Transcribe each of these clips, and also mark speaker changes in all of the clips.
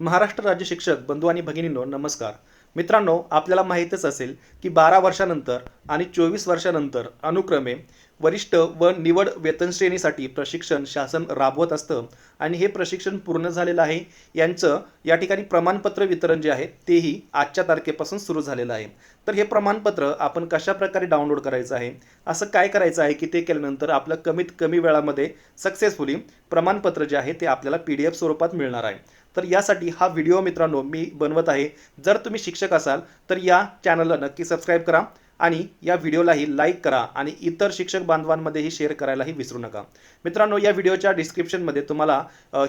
Speaker 1: महाराष्ट्र राज्य शिक्षक बंधू आणि भगिनींनो नमस्कार. मित्रांनो आपल्याला माहीतच असेल की बारा वर्षानंतर आणि चोवीस वर्षानंतर अनुक्रमे वरिष्ठ व निवड वेतनश्रेणीसाठी प्रशिक्षण शासन राबवत असतं आणि हे प्रशिक्षण पूर्ण झालेलं आहे. यांचं या ठिकाणी प्रमाणपत्र वितरण जे आहे तेही आजच्या तारखेपासून सुरू झालेलं आहे. तर हे प्रमाणपत्र आपण कशा प्रकारे डाउनलोड करायचं आहे? असं काय करायचं आहे की ते केल्यानंतर आपलं कमीत कमी वेळामध्ये सक्सेसफुली प्रमाणपत्र जे आहे ते आपल्याला पी डी एफ स्वरूपात मिळणार आहे. तर यासाठी हा व्हिडिओ मित्रांनो मी बनवत आहे. जर तुम्ही शिक्षक असाल तर या चॅनलला नक्की सबस्क्राईब करा आणि या व्हिडिओलाही लाईक करा आणि इतर शिक्षक बांधवांमध्येही शेअर करायलाही विसरू नका. मित्रांनो या व्हिडिओच्या डिस्क्रिप्शनमध्ये तुम्हाला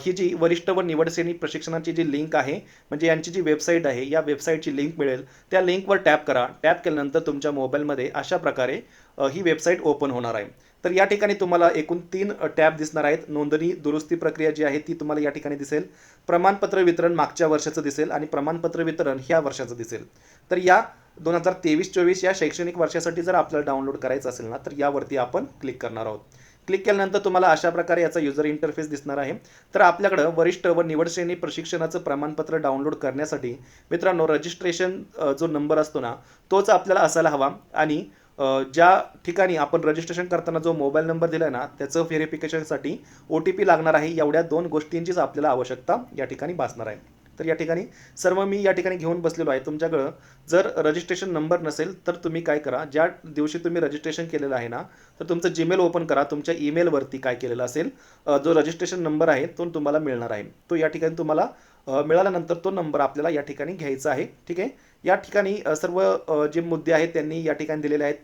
Speaker 1: ही जी वरिष्ठ व निवडसेनी प्रशिक्षणाची जी लिंक आहे म्हणजे यांची जी वेबसाईट आहे या वेबसाईटची लिंक मिळेल. त्या लिंकवर टॅप करा. टॅप केल्यानंतर तुमच्या मोबाईलमध्ये अशा प्रकारे ही वेबसाईट ओपन होणार आहे. तर या ठिकाणी तुम्हाला एकूण तीन टॅब दिसणार आहेत. नोंदणी दुरुस्ती प्रक्रिया जी आहे ती तुम्हाला या ठिकाणी दिसेल. प्रमाणपत्र वितरण मागच्या वर्षाचं दिसेल आणि प्रमाणपत्र वितरण ह्या वर्षाचं दिसेल. तर या दोन हजार तेवीस चोवीस या शैक्षणिक वर्षासाठी जर आपल्याला डाउनलोड करायचं असेल ना तर यावरती आपण क्लिक करणार आहोत. क्लिक केल्यानंतर तुम्हाला अशा प्रकारे याचा युजर इंटरफेस दिसणार आहे. तर आपल्याकडं वरिष्ठ व निवडश्रेणी प्रशिक्षणाचं प्रमाणपत्र डाउनलोड करण्यासाठी मित्रांनो रजिस्ट्रेशन जो नंबर असतो ना तोच आपल्याला असायला हवा. आणि ज्या ठिकाणी आपण रजिस्ट्रेशन करताना जो मोबाईल नंबर दिला आहे ना त्याचं व्हेरिफिकेशनसाठी ओ टी पी लागणार आहे एवढ्या दोन गोष्टींचीच आपल्याला आवश्यकता या ठिकाणी भासणार आहे. तर या ठिकाणी सर्व मी या ठिकाणी घेऊन बसलेलो आहे. तुमच्याकडं जर रजिस्ट्रेशन नंबर नसेल तर तुम्ही काय करा ज्या दिवशी तुम्ही रजिस्ट्रेशन केलेलं आहे ना तर तुमचं जीमेल ओपन करा. तुमच्या ईमेलवरती काय केलेलं असेल जो रजिस्ट्रेशन नंबर आहे तो तुम्हाला मिळणार आहे. तो या ठिकाणी तुम्हाला मिळाल्यानंतर तो नंबर आपल्याला या ठिकाणी घ्यायचा आहे. ठीक आहे? या ठिकाणी सर्व जे मुद्दे आहेत त्यांनी या ठिकाणी दिलेले आहेत.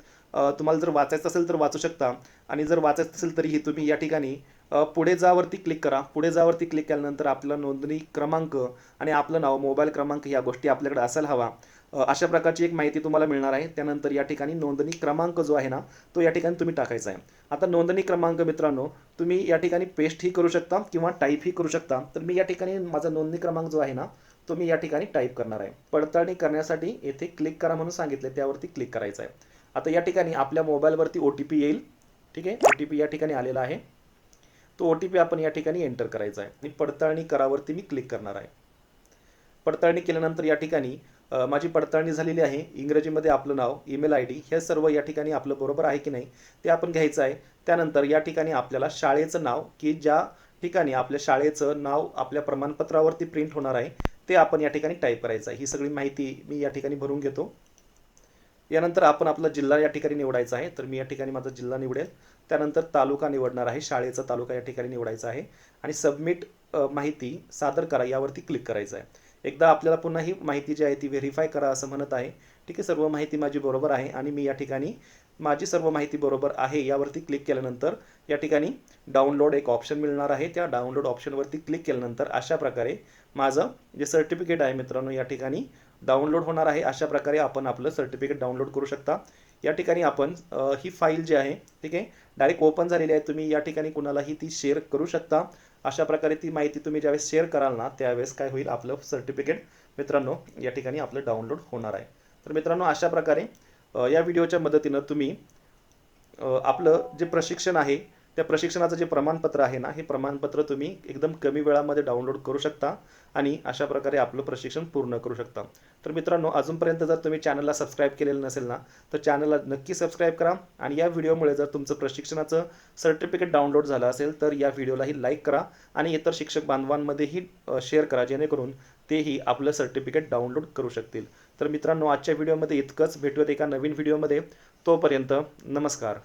Speaker 1: तुम्हाला जर वाचायचं असेल तर वाचू शकता. आणि जर वाचायचं असेल तरीही तुम्ही या ठिकाणी पुढे जावरती क्लिक करा. पुढे जावरती क्लिक केल्यानंतर आपला नोंदणी क्रमांक आणि आपलं नाव मोबाईल क्रमांक या गोष्टी आपल्याकडे असायला हवा. अशा प्रकारची एक माहिती तुम्हाला मिळणार आहे. त्यानंतर या ठिकाणी नोंदणी क्रमांक जो आहे ना तो या ठिकाणी तुम्ही टाकायचा आहे. आता नोंदणी क्रमांक मित्रांनो तुम्ही या ठिकाणी पेस्टही करू शकता किंवा टाईपही करू शकता. तर मी या ठिकाणी माझा नोंदणी क्रमांक जो आहे ना तो मी या ठिकाणी टाईप करणार आहे. पडताळणी करण्यासाठी येथे क्लिक करा म्हणून सांगितले त्यावरती क्लिक करायचं आहे. आता या ठिकाणी आपल्या मोबाईलवरती ओ टी पी येईल. ठीक आहे? ओ टी पी या ठिकाणी आलेला आहे. तो ओ टी पी आपण या ठिकाणी एंटर करायचा आहे. आणि पडताळणी करावरती मी क्लिक करणार आहे. पडताळणी केल्यानंतर या ठिकाणी माझी पडताळणी झालेली आहे. इंग्रजीमध्ये आपलं नाव ईमेल आय डी हे सर्व या ठिकाणी आपलं बरोबर आहे की नाही ते आपण घ्यायचं आहे. त्यानंतर या ठिकाणी आपल्याला शाळेचं नाव की ज्या ठिकाणी आपल्या शाळेचं नाव आपल्या प्रमाणपत्रावरती प्रिंट होणार आहे ते आपण या ठिकाणी टाईप करायचं आहे. ही सगळी माहिती मी या ठिकाणी भरून घेतो. यानंतर आपण आपला जिल्हा या ठिकाणी निवडायचा आहे. तर मी या ठिकाणी माझा जिल्हा निवडेल. त्यानंतर तालुका निवडणार आहे. शाळेचा तालुका या ठिकाणी निवडायचा आहे. आणि सबमिट माहिती सादर करा. यावरती क्लिक करायचं आहे. एकदा आपल्याला पुन्हा ही माहिती जी आहे ती व्हेरीफाय करा असं म्हणत आहे. ठीक आहे सर्व माहिती माझी बरोबर आहे आणि मी या ठिकाणी माझी सर्व माहिती बरोबर आहे यावरती क्लिक केल्यानंतर या ठिकाणी डाउनलोड एक ऑप्शन मिळणार आहे. त्या डाउनलोड ऑप्शनवरती क्लिक केल्यानंतर अशा प्रकारे माझं जे सर्टिफिकेट आहे मित्रांनो या ठिकाणी डाउनलोड होणार आहे अशा प्रकारे आपण आपलं सर्टिफिकेट डाउनलोड करू शकता. या ठिकाणी आपण ही फाईल जी आहे ठीक आहे डायरेक्ट ओपन झालेली आहे. तुम्ही या ठिकाणी कुणालाही ती शेअर करू शकता. अशा प्रकारे ती माहिती तुम्ही ज्यावेळेस शेअर कराल ना त्यावेळेस काय होईल आपलं सर्टिफिकेट मित्रांनो या ठिकाणी आपलं डाउनलोड होणार आहे. तर मित्रांनो अशा प्रकारे या व्हिडिओच्या मदतीनं तुम्ही आपलं जे प्रशिक्षण आहे त्या प्रशिक्षणाचं जे प्रमाणपत्र आहे ना हे प्रमाणपत्र तुम्ही एकदम कमी वेळामध्ये डाउनलोड करू शकता आणि अशा प्रकारे आपलं प्रशिक्षण पूर्ण करू शकता. तर मित्रांनो अजूनपर्यंत जर तुम्ही चॅनलला सबस्क्राईब केलेलं नसेल ना तर चॅनलला नक्की सबस्क्राईब करा आणि या व्हिडिओमुळे जर तुमचं प्रशिक्षणाचं सर्टिफिकेट डाउनलोड झालं असेल तर या व्हिडिओलाही लाईक करा आणि इतर शिक्षक बांधवांमध्येही शेअर करा जेणेकरून तेही आपलं सर्टिफिकेट डाउनलोड करू शकतील. तर मित्रांनो आजच्या व्हिडिओमध्ये इतकंच. भेटूयात एका नवीन व्हिडिओमध्ये. तोपर्यंत नमस्कार.